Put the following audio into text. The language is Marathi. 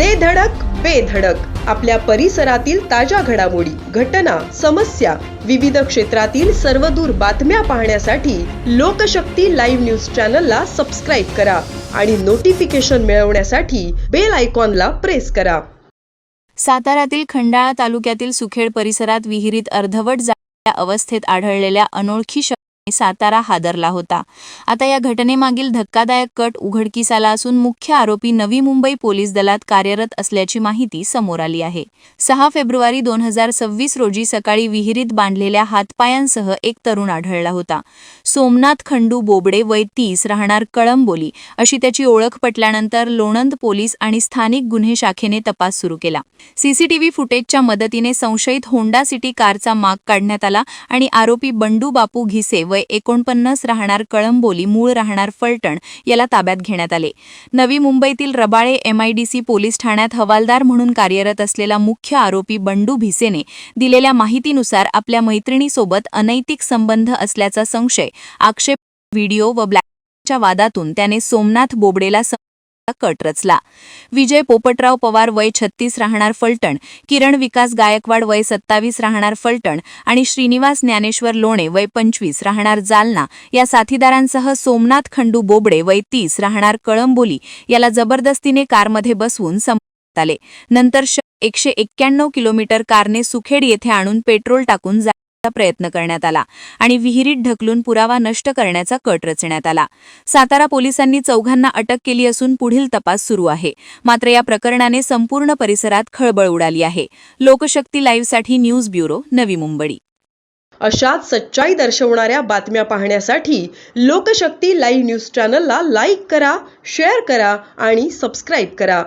दे धडक बेधडक आपल्या परिसरातील ताज्या घडामोडी घटना समस्या विविध क्षेत्रातील सर्वदूर बातम्या पाहण्यासाठी लोकशक्ती लाईव्ह न्यूज चॅनलला सबस्क्राईब करा आणि नोटिफिकेशन मिळवण्यासाठी बेल आयकॉनला प्रेस करा. साताऱ्यातील खंडाळा तालुक्यातील सुखेड परिसरात विहिरीत अर्धवट झालेल्या अवस्थेत आढळलेल्या अनोळखी सातारा हादरला होता. आता या घटनेमागील धक्कादायक कट उघडकीस आला असून मुख्य आरोपी नवी मुंबई पोलीस दलात कार्यरत असल्याची माहिती समोर आली आहे. सहा फेब्रुवारी दोन हजार सव्वीस रोजी सकाळी विहिरीत बांधलेल्या हातपायांसह एक तरुण आढळला होता. सोमनाथ खंडू बोबडे वय तीस राहणार कळंबोली अशी त्याची ओळख पटल्यानंतर लोणंद पोलीस आणि स्थानिक गुन्हे शाखेने तपास सुरू केला. सीसीटीव्ही फुटेजच्या मदतीने संशयित होंडा सिटी कारचा माग काढण्यात आला आणि आरोपी बंडू बापू घिसे वय एकोणपन्नास राहणार कळंबोली मूळ राहणार फलटण याला ताब्यात घेण्यात आले. नवी मुंबईतील रबाळे एमआयडीसी पोलीस ठाण्यात हवालदार म्हणून कार्यरत असलेला मुख्य आरोपी बंडू भिसेने दिलेल्या माहितीनुसार आपल्या मैत्रिणीसोबत अनैतिक संबंध असल्याचा संशय आक्षेप व्हिडिओ व ब्लॅकच्या वादातून त्याने सोमनाथ बोबडेला कट रचला. विजय पोपटराव पवार वय छत्तीस राहणार फलटण किरण विकास गायकवाड वय सत्तावीस राहणार फलटण आणि श्रीनिवास ज्ञानेश्वर लोणे वय पंचवीस राहणार जालना. या साथीदारांसह सोमनाथ खंडू बोबडे वय तीस राहणार कळंबोली. याला जबरदस्तीने कारमध्ये बसवून आले नंतर श एकशे एक्क्याण्णव किलोमीटर कारने सुखेड येथे आणून पेट्रोल टाकून जा प्रयत्न करण्यात आला आणि विहिरीत ढकलून पुरावा नष्ट करण्याचा कट रचण्यात आला. सातारा पोलिसांनी चौघांना अटक केली असून पुढील तपास सुरू आहे. मात्र या प्रकरणाने संपूर्ण परिसरात खळबळ उडाली आहे. लोकशक्ती लाईव्हसाठी न्यूज ब्युरो नवी मुंबई. अशाच सच्चाई दर्शवणाऱ्या बातम्या पाहण्यासाठी लोकशक्ती लाईव्ह न्यूज चॅनलला लाईक करा शेअर करा आणि सबस्क्राईब करा.